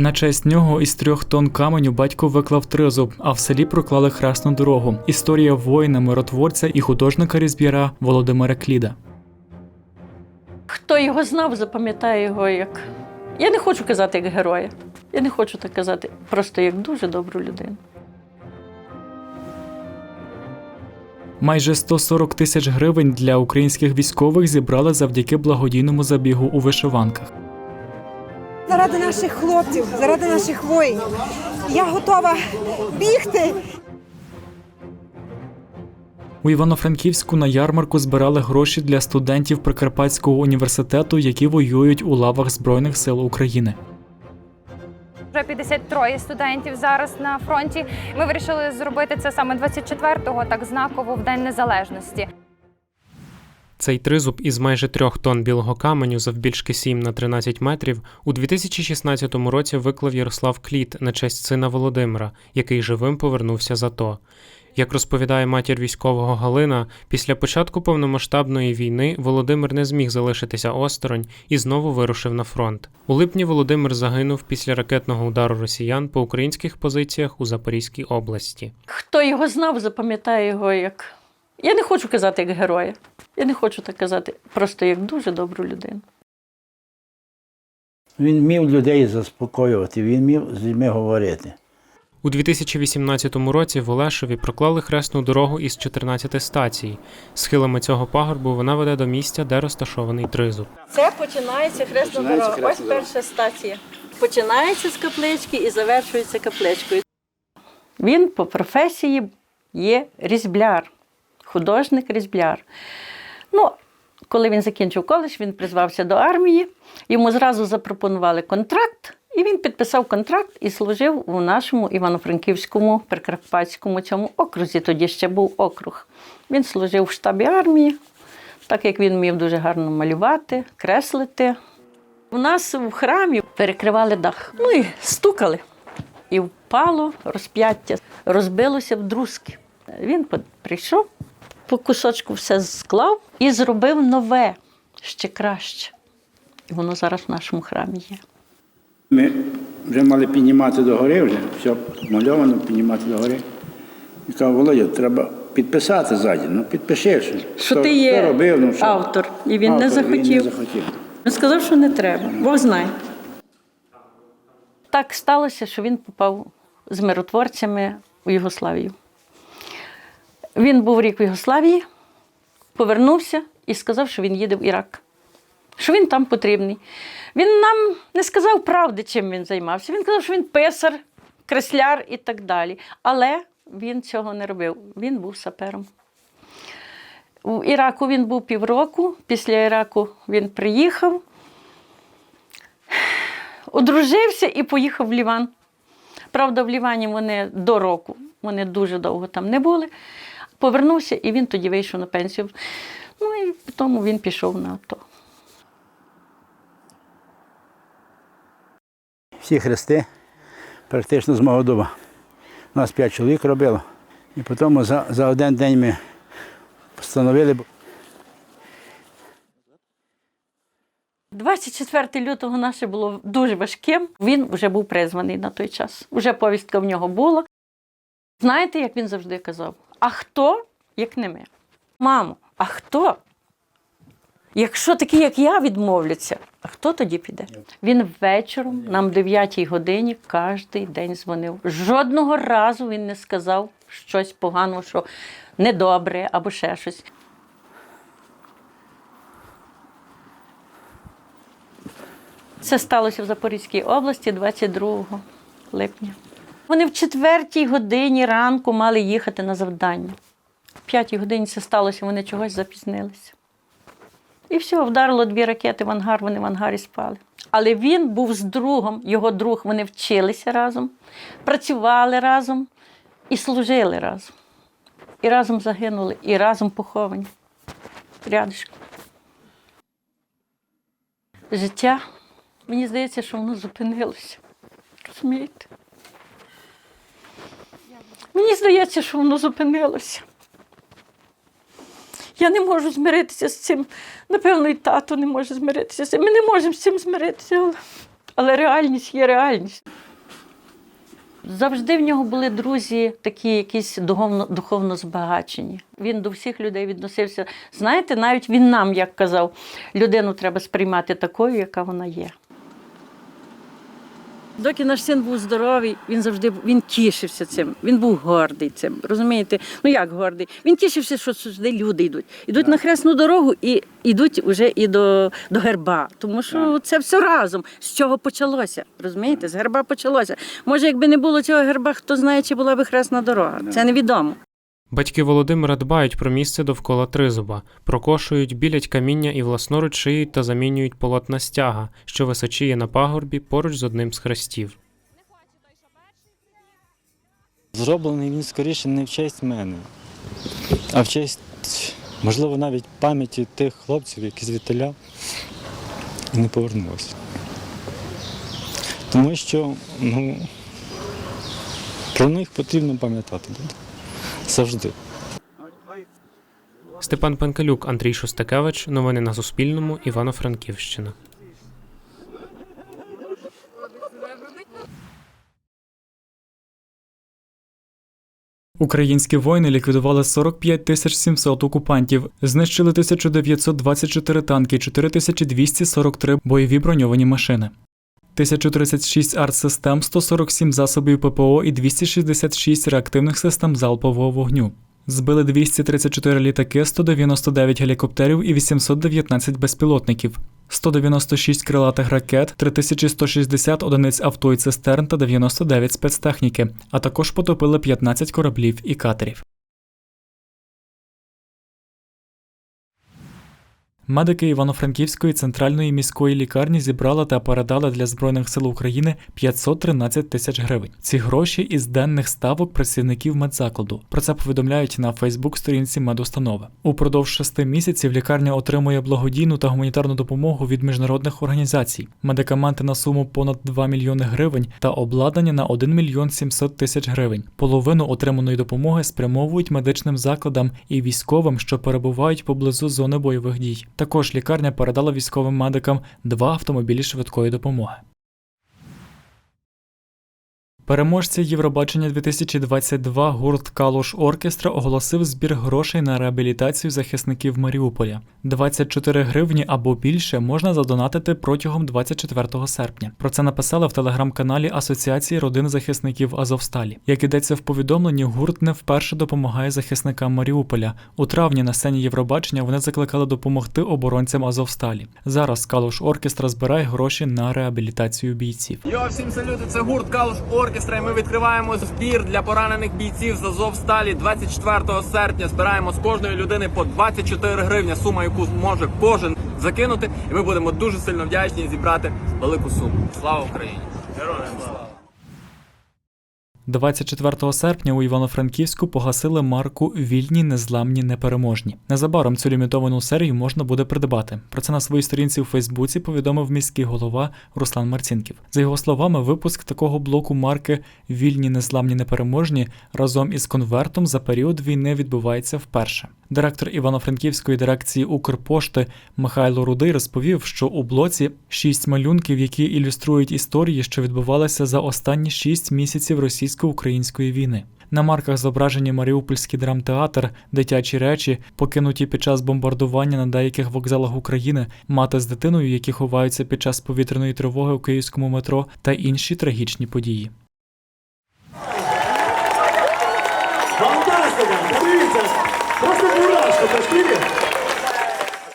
На честь нього із трьох тонн каменю батько виклав тризуб, а в селі проклали хресну дорогу. Історія воїна, миротворця і художника різб'яра Володимира Кліда. Хто його знав, запам'ятає його як. Я не хочу казати як героя. Я не хочу так казати, просто як дуже добру людину. Майже 140 тисяч гривень для українських військових зібрали завдяки благодійному забігу у вишиванках. Заради наших хлопців, заради наших воїнів. Я готова бігти. У Івано-Франківську на ярмарку збирали гроші для студентів Прикарпатського університету, які воюють у лавах Збройних сил України. Вже 53 студентів зараз на фронті. Ми вирішили зробити це саме 24-го, так знаково в День Незалежності. Цей тризуб із майже трьох тонн білого каменю завбільшки 7 на 13 метрів у 2016 році виклав Ярослав Кліт на честь сина Володимира, який живим повернувся з АТО. Як розповідає матір військового Галина, після початку повномасштабної війни Володимир не зміг залишитися осторонь і знову вирушив на фронт. У липні Володимир загинув після ракетного удару росіян по українських позиціях у Запорізькій області. Хто його знав, запам'ятає його як. Я не хочу казати як героя. Я не хочу так казати, просто як дуже добру людину. Він вмів людей заспокоювати, він вмів з людьми говорити. У 2018 році в Олешові проклали хресну дорогу із 14 стацій. Схилами цього пагорбу вона веде до місця, де розташований тризуб. Це починається хресна дорога. Ось перша стація. Починається з каплички і завершується капличкою. Він по професії є різбляр, художник-різбляр. Ну, коли він закінчив коледж, він призвався до армії. Йому зразу запропонували контракт, і він підписав контракт і служив у нашому Івано-Франківському Прикарпатському цьому окрузі. Тоді ще був округ. Він служив в штабі армії, так як він вмів дуже гарно малювати, креслити. У нас в храмі перекривали дах. Ну і стукали. І впало розп'яття, розбилося в друзки. Він прийшов, по кусочку все склав і зробив нове, ще краще. І воно зараз в нашому храмі є. Ми вже мали піднімати до гори, вже все мальовано, піднімати до гори. І каже, Володя, треба підписати ззаді. Ну підпиши, що, Що ти є хто робив, ну, що. автор, і він не захотів. Він не захотів. Він сказав, що не треба. Бог знає. Так сталося, що він попав з миротворцями у Югославію. Він був рік в Югославії, повернувся і сказав, що він їде в Ірак, що він там потрібний. Він нам не сказав правди, чим він займався. Він казав, що він писар, кресляр і так далі. Але він цього не робив. Він був сапером. У Іраку він був півроку. Після Іраку він приїхав, одружився і поїхав в Ліван. Правда, в Лівані вони до року, вони дуже довго там не були. Повернувся і він тоді вийшов на пенсію. Ну і тому він пішов на АТО. Всі хрести практично з мого дуба. Нас п'ять чоловік робило. І потім за, за один день ми встановили. 24 лютого наше було дуже важким. Він вже був призваний на той час. Уже повістка в нього була. Знаєте, як він завжди казав: а хто, як не ми? Мамо, а хто? Якщо такі, як я, відмовляться, а хто тоді піде? Він вечором, нам в 9 годині, кожен день дзвонив. Жодного разу він не сказав щось поганого, що недобре або ще щось. Це сталося в Запорізькій області 22 липня. Вони в четвертій годині ранку мали їхати на завдання. В п'ятій годині це сталося, вони чогось запізнилися. І все, вдарило дві ракети в ангар, вони в ангарі спали. Але він був з другом, його друг, вони вчилися разом, працювали разом і служили разом. І разом загинули, і разом поховані. Рядишком. Життя Мені здається, що воно зупинилося. Розумієте? Мені здається, що воно зупинилося. Я не можу змиритися з цим. Напевно, і тато не може змиритися з цим. Ми не можемо з цим змиритися. Але, Але реальність є реальність. Завжди в нього були друзі, такі якісь духовно, духовно збагачені. Він до всіх людей відносився. Знаєте, навіть він нам, як казав, людину треба сприймати такою, яка вона є. Доки наш син був здоровий, він завжди він тішився цим. Він був гордий цим. Розумієте? Ну як гордий? Він тішився, що сюди люди йдуть. Йдуть на хресну дорогу і йдуть уже і до, до герба. Тому що це все разом. З чого почалося? Розумієте? З герба почалося. Може, якби не було цього герба, хто знає, чи була би хресна дорога. Це невідомо. Батьки Володимира дбають про місце довкола тризуба, прокошують, білять каміння і власноруч шиють та замінюють полотна стяга, що височіє на пагорбі поруч з одним з хрестів. Зроблений він скоріше не в честь мене, а в честь, можливо, навіть пам'яті тих хлопців, які звідтиля і не повернулися. Тому що ну, про них потрібно пам'ятати буде. Завжди. Степан Пенкалюк, Андрій Шостакевич. Новини на Суспільному. Івано-Франківщина. Українські воїни ліквідували 45 тисяч 700 окупантів, знищили 1924 танки, 4243 бойові броньовані машини. 1036 артсистем, 147 засобів ППО і 266 реактивних систем залпового вогню. Збили 234 літаки, 199 гелікоптерів і 819 безпілотників, 196 крилатих ракет, 3160 одиниць авто і цистерн та 99 спецтехніки, а також потопили 15 кораблів і катерів. Медики Івано-Франківської центральної міської лікарні зібрали та передали для Збройних сил України 513 тисяч гривень. Ці гроші із денних ставок працівників медзакладу. Про це повідомляють на Фейсбук-сторінці медустанови. Упродовж шести місяців лікарня отримує благодійну та гуманітарну допомогу від міжнародних організацій, медикаменти на суму понад 2 мільйони гривень та обладнання на 1 мільйон 700 тисяч гривень. Половину отриманої допомоги спрямовують медичним закладам і військовим, що перебувають поблизу зони бойових дій. Також лікарня передала військовим медикам два автомобілі швидкої допомоги. Переможця Євробачення 2022 гурт Калуш Оркестра оголосив збір грошей на реабілітацію захисників Маріуполя. 24 гривні або більше можна задонатити протягом 24 серпня. Про це написали в телеграм-каналі Асоціації родин захисників Азовсталі. Як ідеться в повідомленні, гурт не вперше допомагає захисникам Маріуполя. У травні на сцені Євробачення вони закликали допомогти оборонцям Азовсталі. Зараз Калуш Оркестра збирає гроші на реабілітацію бійців. Йо, всім салюти, це гурт Калуш Оркестра. І ми відкриваємо збір для поранених бійців з Азовсталі 24 серпня. Збираємо з кожної людини по 24 гривні. Сума, яку може кожен закинути. І ми будемо дуже сильно вдячні зібрати велику суму. Слава Україні! Героям слава! 24 серпня у Івано-Франківську погасили марку Вільні, незламні, непереможні. Незабаром цю лімітовану серію можна буде придбати. Про це на своїй сторінці у Фейсбуці повідомив міський голова Руслан Марцінків. За його словами, випуск такого блоку марки Вільні, незламні, непереможні разом із конвертом за період війни відбувається вперше. Директор Івано-Франківської дирекції Укрпошти Михайло Рудий розповів, що у блоці шість малюнків, які ілюструють історії, що відбувалися за останні шість місяців російсько-української війни. На марках зображені Маріупольський драмтеатр, дитячі речі, покинуті під час бомбардування на деяких вокзалах України, мати з дитиною, які ховаються під час повітряної тривоги у київському метро, та інші трагічні події. Фантастика! Подивіться! Просто мурашка шкірі!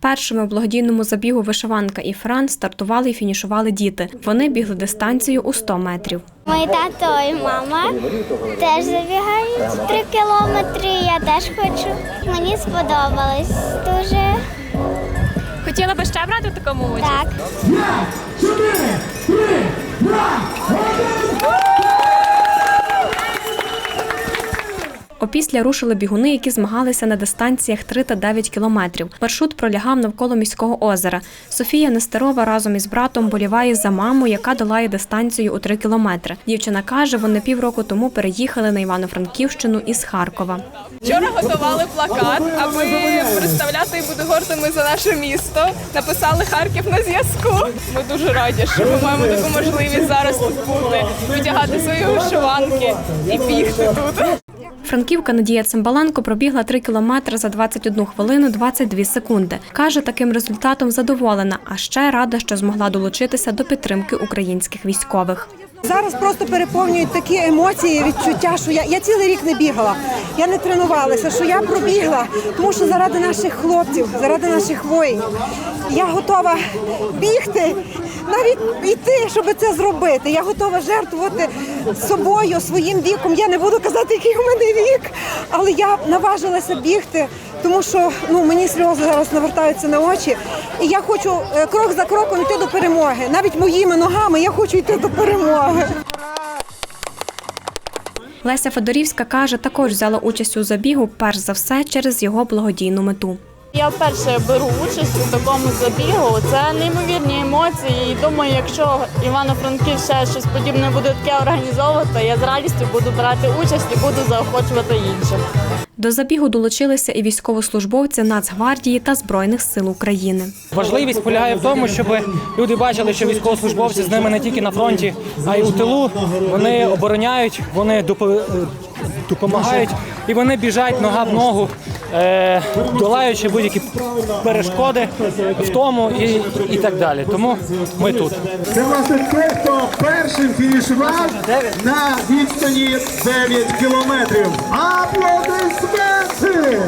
Першими в благодійному забігу вишиванка і Фран стартували і фінішували діти. Вони бігли дистанцію у 100 метрів. Мої тато і мама теж забігають три кілометри. Я теж хочу. Мені сподобалось дуже Хотіла би ще брати в такому участь? так. О Опісля рушили бігуни, які змагалися на дистанціях 3 та 9 кілометрів. Маршрут пролягав навколо міського озера. Софія Нестерова разом із братом боліває за маму, яка долає дистанцію у 3 кілометри. Дівчина каже, вони півроку тому переїхали на Івано-Франківщину із Харкова. Вчора готували плакат, аби представляти і бути гордими за наше місто. Написали Харків на зв'язку. Ми дуже раді, що ми маємо таку можливість зараз тут бути, витягати свої вишиванки і бігти тут. Франківка Надія Цимбаленко пробігла 3 кілометри за 21 хвилину 22 секунди. Каже, таким результатом задоволена, а ще рада, що змогла долучитися до підтримки українських військових. Зараз просто переповнюють такі емоції, відчуття, що я, я цілий рік не бігала, я не тренувалася, що я пробігла, тому що заради наших хлопців, заради наших воїнів. Я готова бігти, навіть йти, щоб це зробити. Я готова жертвувати собою, своїм віком. Я не буду казати, який у мене вік, але я наважилася бігти, тому що ну, мені сльози зараз навертаються на очі. І я хочу е, крок за кроком йти до перемоги. Навіть моїми ногами я хочу йти до перемоги. Леся Федорівська каже, також взяла участь у забігу, перш за все через його благодійну мету. Я вперше беру участь у такому забігу. Це неймовірні емоції. І думаю, якщо Івано-Франків ще щось подібне буде таке організовувати, я з радістю буду брати участь і буду заохочувати інших. До забігу долучилися і військовослужбовці Нацгвардії та Збройних сил України. Важливість полягає в тому, щоб люди бачили, що військовослужбовці з ними не тільки на фронті, а й у тилу. Вони обороняють, вони допомагають і вони біжать нога в ногу, е, долаючи будь-які перешкоди в тому і, і так далі. Тому ми тут. Це власне те, хто першим фінішував на відстані 9 кілометрів. Аплодисменти!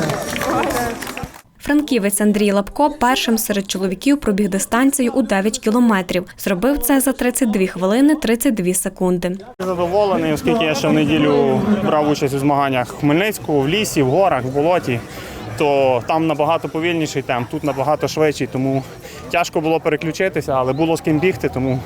Франківець Андрій Лапко першим серед чоловіків пробіг дистанцію у 9 кілометрів. Зробив це за 32 хвилини 32 секунди. Задоволений, оскільки я ще в неділю брав участь у змаганнях в Хмельницьку, в лісі, в горах, в болоті. То там набагато повільніший темп, тут набагато швидший, тому тяжко було переключитися, але було з ким бігти, тому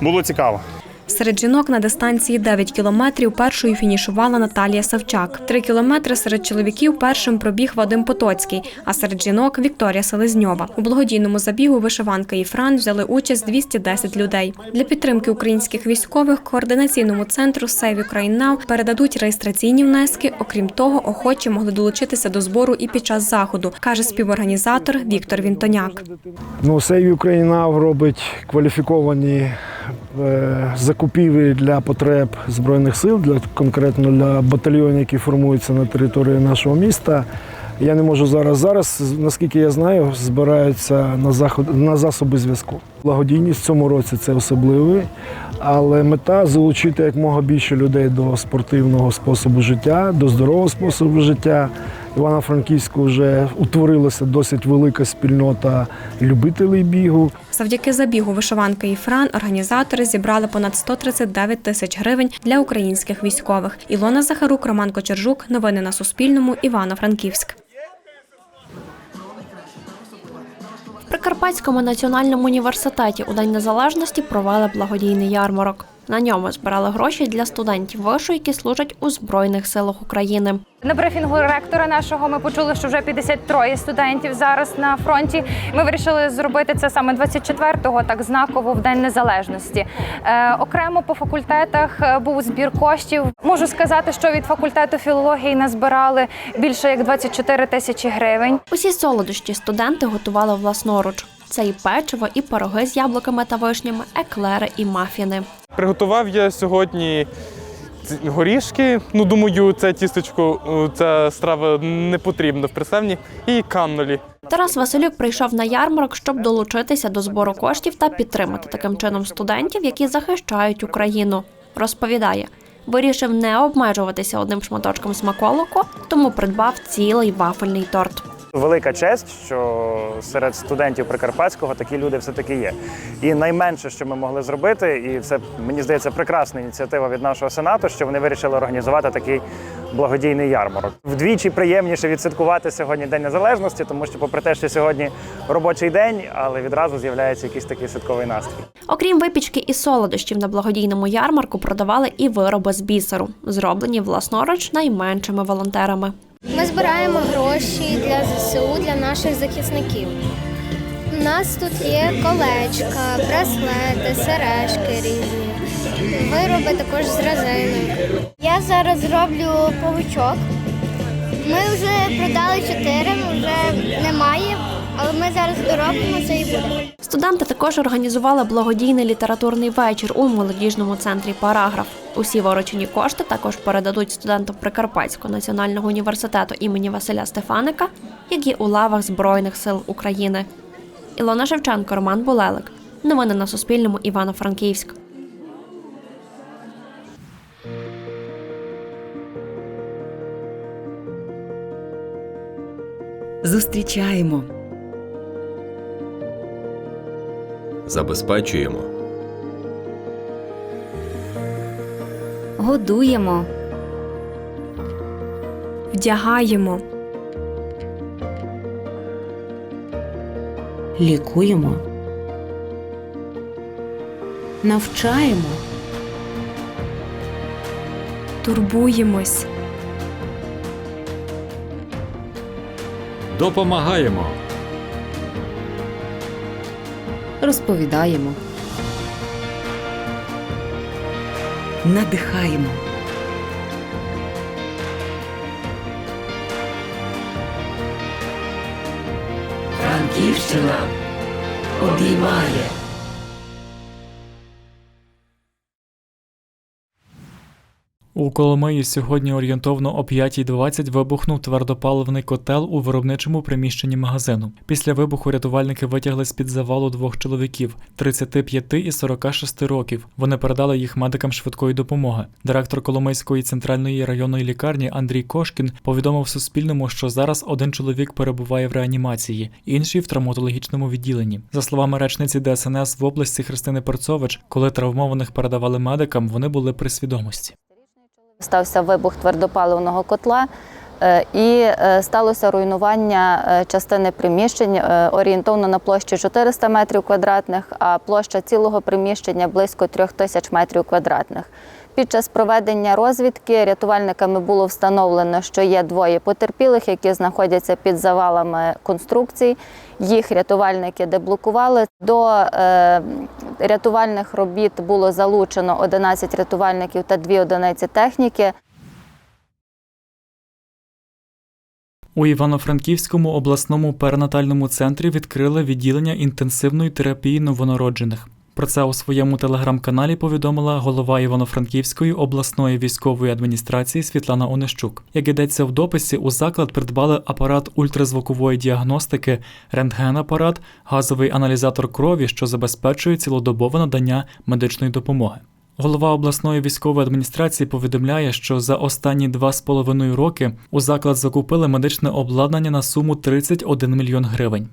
було цікаво. Серед жінок на дистанції 9 кілометрів першою фінішувала Наталія Савчак. Три кілометри серед чоловіків першим пробіг Вадим Потоцький, а серед жінок Вікторія Селезньова. У благодійному забігу вишиванка і Фран взяли участь 210 людей. Для підтримки українських військових координаційному центру Save Ukraine Now передадуть реєстраційні внески. Окрім того, охочі могли долучитися до збору і під час заходу, каже співорганізатор Віктор Вінтоняк. Ну, Save Ukraine Now робить кваліфіковані е, закупівлі для потреб Збройних сил, для, конкретно для батальйонів, які формуються на території нашого міста. Я не можу зараз. Зараз, наскільки я знаю, збираються на, заход, на засоби зв'язку. Благодійність в цьому році це особливий, але мета залучити якмога більше людей до спортивного способу життя, до здорового способу життя. Івано-Франківську вже утворилася досить велика спільнота любителів бігу. Завдяки забігу вишиванка і Фран організатори зібрали понад 139 тисяч гривень для українських військових. Ілона Захарук, Роман Кочержук. Новини на Суспільному. Івано-Франківськ. В Прикарпатському національному університеті у День Незалежності провели благодійний ярмарок. На ньому збирали гроші для студентів вишу, які служать у Збройних силах України. На брифінгу ректора нашого ми почули, що вже 53 студентів зараз на фронті. Ми вирішили зробити це саме 24-го, так знаково в День Незалежності. Е, окремо по факультетах е, був збір коштів. Можу сказати, що від факультету філології назбирали більше як 24 тисячі гривень. Усі солодощі студенти готували власноруч. Це і печиво, і пироги з яблуками та вишнями, еклери і мафіни. Приготував я сьогодні горішки. Ну, думаю, це тістечко, е, ця страва не потрібна в присевні. І каннолі. Тарас Василюк прийшов на ярмарок, щоб долучитися до збору коштів та підтримати таким чином студентів, які захищають Україну. Розповідає, вирішив не обмежуватися одним шматочком смаколику, тому придбав цілий вафельний торт. Велика честь, що серед студентів Прикарпатського такі люди все-таки є. І найменше, що ми могли зробити, і це мені здається прекрасна ініціатива від нашого сенату, що вони вирішили організувати такий благодійний ярмарок. Вдвічі приємніше відсвяткувати сьогодні День Незалежності, тому що, попри те, що сьогодні робочий день, але відразу з'являється якийсь такий святковий настрій. Окрім випічки і солодощів на благодійному ярмарку, продавали і вироби з бісеру, зроблені власноруч найменшими волонтерами. Ми збираємо гроші для ЗСУ, для наших захисників. У нас тут є колечка, браслети, сережки різні, вироби також з резиною. Я зараз роблю павучок. Ми вже продали чотири, вже немає, але ми зараз доробимо це і буде. Студенти також організували благодійний літературний вечір у молодіжному центрі Параграф. Усі виручені кошти також передадуть студентам Прикарпатського національного університету імені Василя Стефаника, які у лавах Збройних сил України. Ілона Шевченко, Роман Булелик. Новини на Суспільному. Івано-Франківськ. Зустрічаємо, Забезпечуємо. годуємо, Вдягаємо, лікуємо, навчаємо, турбуємось, Допомагаємо. Розповідаємо, надихаємо. Франківщина обіймає. У Коломиї сьогодні орієнтовно о 5.20 вибухнув твердопаливний котел у виробничому приміщенні магазину. Після вибуху рятувальники витягли з-під завалу двох чоловіків 35 і 46 років. Вони передали їх медикам швидкої допомоги. Директор Коломийської центральної районної лікарні Андрій Кошкін повідомив Суспільному, що зараз один чоловік перебуває в реанімації, інший в травматологічному відділенні. За словами речниці ДСНС в області Христини Перцович, коли травмованих передавали медикам, вони були при свідомості. Стався вибух твердопаливного котла. е, І е, сталося руйнування е, частини приміщень орієнтовно на площі 400 метрів квадратних, а площа цілого приміщення близько 3000 метрів квадратних. Під час проведення розвідки рятувальниками було встановлено, що є двоє потерпілих, які знаходяться під завалами конструкцій. Їх рятувальники деблокували. До е, рятувальних робіт було залучено 11 рятувальників та 2 одиниці техніки. У Івано-Франківському обласному перинатальному центрі відкрили відділення інтенсивної терапії новонароджених. Про це у своєму телеграм-каналі повідомила голова Івано-Франківської обласної військової адміністрації Світлана Онищук. Як йдеться в дописі, у заклад придбали апарат ультразвукової діагностики, рентген-апарат, газовий аналізатор крові, що забезпечує цілодобове надання медичної допомоги. Голова обласної військової адміністрації повідомляє, що за останні два з половиною роки у заклад закупили медичне обладнання на суму 31 мільйон гривень.